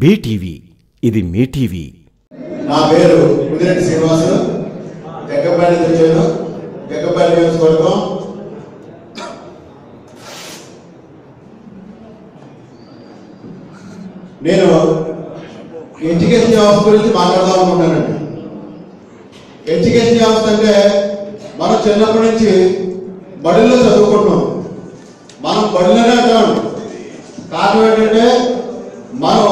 BTV ఇది మీ TV. నా పేరు కుదిరెడ్డి శ్రీనివాసు జగ్గపల్లి వచ్చాను జగ్గపల్లి నియోజకవర్గం. నేను ఎడ్యుకేషన్ వ్యవస్థ గురించి మాట్లాడదాం అనుకుంటానండి. ఎడ్యుకేషన్ వ్యవస్థ అంటే మనం చిన్నప్పటి నుంచి బడిలో చదువుకుంటున్నాం. మనం బడిలోనే అంటాం కారణం ఏంటంటే మనం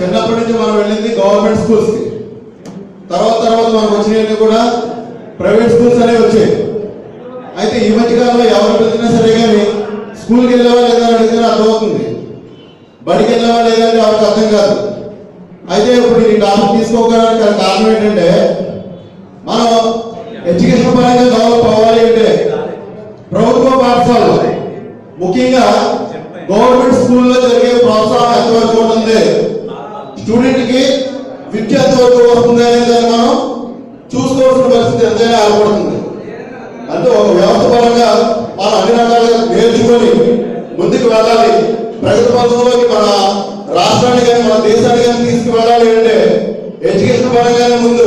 చిన్నప్పటి నుంచి మనం వెళ్ళింది గవర్నమెంట్ స్కూల్స్కి తర్వాత తర్వాత మనకు వచ్చినవి కూడా ప్రైవేట్ స్కూల్స్ అనేవి వచ్చాయి. అయితే ఈ మధ్యకాలంలో ఎవరు పిలిచినా సరే కానీ స్కూల్కి వెళ్ళావా లేదా అని అడిగితే అర్థమవుతుంది. బడికి వెళ్ళావా లేదా అంటే ఎవరికి అర్థం కాదు. అయితే ఇప్పుడు ఈ టాపిక్ తీసుకోవడానికి కారణం ఏంటంటే మనం ఎడ్యుకేషన్ పరంగా డెవలప్ అవ్వాలి అంటే ప్రభుత్వ పాఠశాలలు ముఖ్యంగా గవర్నమెంట్ స్కూల్లో జరిగే ప్రోత్సాహం ఎంతవరకు ఉంటుంది? స్టూడెంట్కి విద్య వరకు వస్తుంది అనే మనం చూసుకోవాల్సిన పరిస్థితి ఎంతైనా ఏర్పడుతుంది. అంటే ఒక వ్యవస్థ పరంగా మనం అన్ని రకాలుగా నేర్చుకొని ముందుకు వెళ్ళాలి. ప్రగతి పథంలోకి మన రాష్ట్రాన్ని కానీ మన దేశాన్ని కానీ తీసుకువెళ్ళాలి అంటే ఎడ్యుకేషన్ పరంగానే ముందు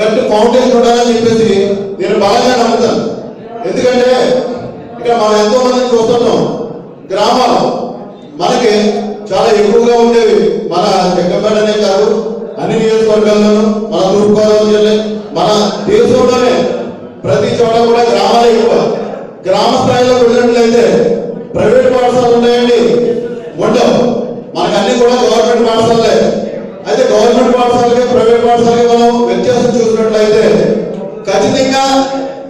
గట్టి ఫౌండేషన్ ఉండాలని చెప్పేసి నేను బలంగా నమ్ముతాను. ఎందుకంటే ఇక్కడ మనం ఎంతో మందిని చూస్తున్నాం గ్రామాలు మనకి చాలా ఎక్కువగా ఉండేవి మన జగ్గపేటనే కాదు అన్ని నియోజకవర్గాల్లోనూ మన తూర్పుగోదావరి జిల్లా మన దేశంలోనే ప్రతి చోట కూడా గ్రామాలు ఎక్కువ. గ్రామ స్థాయిలో వెళ్ళినట్లయితే ప్రైవేట్ పాఠశాలలు ఉన్నాయండి ఉండవు. మనకు అన్ని కూడా గవర్నమెంట్ పాఠశాలలే. అయితే గవర్నమెంట్ పాఠశాలకి ప్రైవేట్ పాఠశాలకి మనం వ్యత్యాసం చూసినట్లయితే ఖచ్చితంగా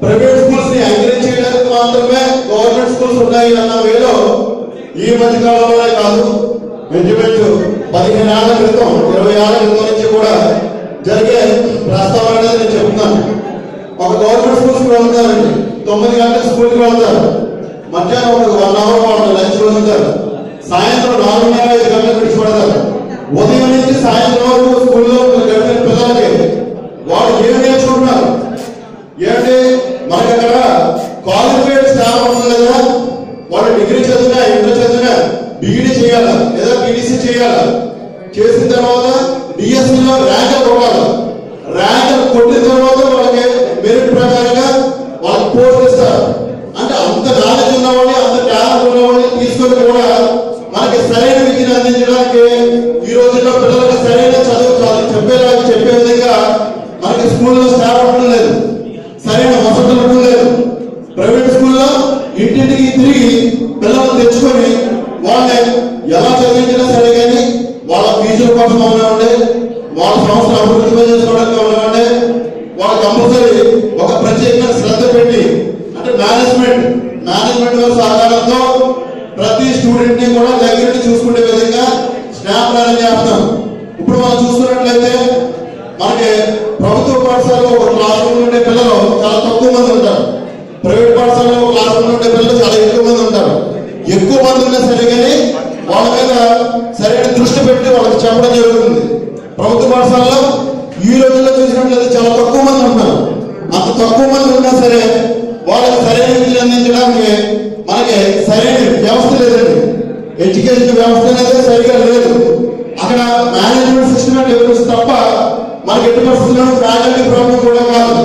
ప్రైవేట్ స్కూల్స్ని ఎంకరేజ్ చేయడానికి మాత్రమే గవర్నమెంట్ స్కూల్స్ ఉన్నాయి అన్న వేలో ఈ మధ్య కాలంలోనే కాదు ఇంచుమించు పదిహేను ఏళ్ళ క్రితం ఇరవై ఏళ్ళ క్రితం నుంచి కూడా జరిగే ప్రస్తావన అనేది నేను చెప్తున్నాను. ఒక గవర్నమెంట్ స్కూల్స్ వెళ్తారండి. తొమ్మిది గంటల స్కూల్కి వెళ్తారు. మధ్యాహ్నం ఒక వన్ అవర్ వాళ్ళు లంచ్ వెళ్తారు సాయంత్రం నాలుగున్నర ఐదు గంటలు విడిచిపెడతారు ఉదయం నుంచి సాయంత్రం వరకు స్కూల్లో గడిపిన పిల్లలకి వాళ్ళు ఏం నేర్చుకుంటున్నారు? ఏంటి మనకి అక్కడ క్వాలిఫైడ్ స్టాఫ్ ఉంటుంది కదా. వాళ్ళు డిగ్రీ చదువు డిగ్రీ బీఈడీ చేయాలా? లేదా పీడీసీ చేయాలా? చేసిన తర్వాత డిఎస్సీ లో ర్యాంక్ కొట్టాలి ర్యాంక్ కొట్టిన తర్వాత వాళ్ళకి మెరిట్ ప్రకారంగా వాళ్ళకి పోస్ట్ ఇస్తారు. అంటే అంత నాలెడ్జ్ ఉన్న వాళ్ళని అంత టాలెంట్ ఉన్న వాళ్ళని తీసుకొని కూడా మనకి సరైన విద్యను అందించడానికి ఈ రోజుల్లో పిల్లలకి సరైన చదువు చాలు చెప్పేలాగా చెప్పే విధంగా మనకి స్కూల్లో స్టాఫ్ ఉండడం లేదు. సరైన వసతులు ఉండడం లేదు. ప్రైవేట్ స్కూల్లో ఇంటింటికి తిరిగి పిల్లలు వాళ్ళు ఎలా చదివించినా సరే కానీ వాళ్ళ ఫీజుల కోసం అవనివ్వండి వాళ్ళ సంస్థను అభివృద్ధి చేసుకోవడానికి అవనివ్వండి వాళ్ళ కంపల్సరీ ఒక ప్రత్యేకమైన శ్రద్ధ పెట్టి అంటే మేనేజ్మెంట్ మేనేజ్మెంట్ వారి సహకారంతో ప్రతి స్టూడెంట్ని కూడా దగ్గర చూసుకునే విధంగా స్నాప్ ప్లాన్ చేస్తాం. ఇప్పుడు మనం చూసుకున్నట్లయితే మనకి ప్రభుత్వ పాఠశాలలో ఒక క్లాస్ రూమ్ ఉండే పిల్లలు చాలా తక్కువ మంది ఉంటారు. ప్రైవేట్ పాఠశాలలో ఒక క్లాస్ రూమ్ ఉండే పిల్లలు చాలా ఎక్కువ మంది ఉంటారు ఎక్కువ మంది ఉన్నా సరే కానీ వాళ్ళ మీద సరైన దృష్టి పెట్టి వాళ్ళకి చెప్పడం జరుగుతుంది. ప్రభుత్వ పాఠశాలలో ఈ రోజుల్లో చూసినట్లయితే చాలా తక్కువ మంది ఉంటారు అంత తక్కువ మంది ఉన్నా సరే వాళ్ళకి సరైన విద్యను అందించడానికి మనకి సరైన వ్యవస్థ లేదండి. ఎడ్యుకేషన్ వ్యవస్థ అనేది సరిగా లేదు. అక్కడ మేనేజ్మెంట్ సిస్టమ్ డెవలప్స్ తప్ప మనకి ఎట్టి పరిస్థితుల్లో ఫ్యాకల్టీ ప్రాబ్లం కూడా కాదు.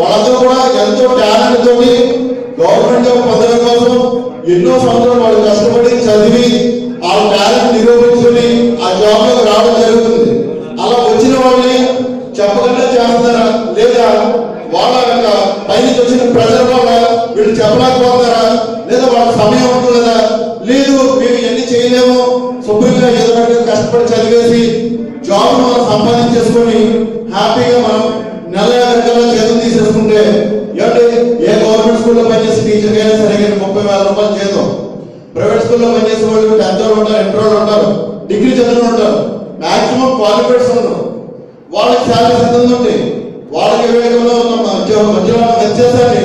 వాళ్ళందరూ కూడా ఎంతో టాలెంట్ తోటి గవర్నమెంట్ జాబ్ పొందడం కోసం ఎన్నో సంవత్సరాలు వాళ్ళు కష్టపడి చదివి వాళ్ళ టాలెంట్ నిరూపించుకుని ఆ జాబ్లోకి రావడం జరుగుతుంది. అలా వచ్చిన వాళ్ళని చెప్పకుండా చేస్తారా లేదా వాళ్ళ యొక్క పైనుంచి వచ్చిన ప్రజల వల్ల వీళ్ళు చెప్పలేకపోతారా లేదా వాళ్ళ సమయం ఉంటుందా? లేదు మేము ఎన్ని చేయలేము. శుభ్రంగా ఏదో కష్టపడి చదివేసి జాబ్ మనం సంపాదించేసుకొని హ్యాపీగా మనం నెల యాభై జీతం తీసేసుకుంటే స్కూల్లో పనిచేసే టీచర్ అయినా సరే కానీ ముప్పై వేల రూపాయలు జీతం. ప్రైవేట్ స్కూల్లో పనిచేసే వాళ్ళు టెన్త్ వాళ్ళు ఉంటారు ఇంటర్ వాళ్ళు ఉంటారు డిగ్రీ చదివిన ఉంటారు. మాక్సిమం క్వాలిఫైడ్స్ ఉన్నారు వాళ్ళకి చాలా సిద్ధంగా ఉంది వాళ్ళకి వివేకంలో ఉన్న మధ్య వ్యత్యాసాన్ని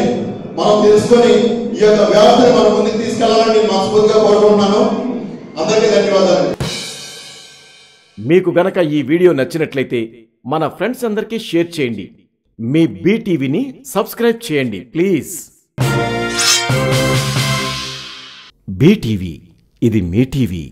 మనం తెలుసుకొని ఈ యొక్క వ్యవస్థని మనం ముందుకు తీసుకెళ్ళాలని మనస్ఫూర్తిగా కోరుకుంటున్నాను. అందరికీ ధన్యవాదాలు. మీకు గనక ఈ వీడియో నచ్చినట్లయితే మన ఫ్రెండ్స్ అందరికీ షేర్ చేయండి. మీ బీటీవీని సబ్స్క్రైబ్ చేయండి ప్లీజ్. బీటీవీ ఇది మీ టీవీ.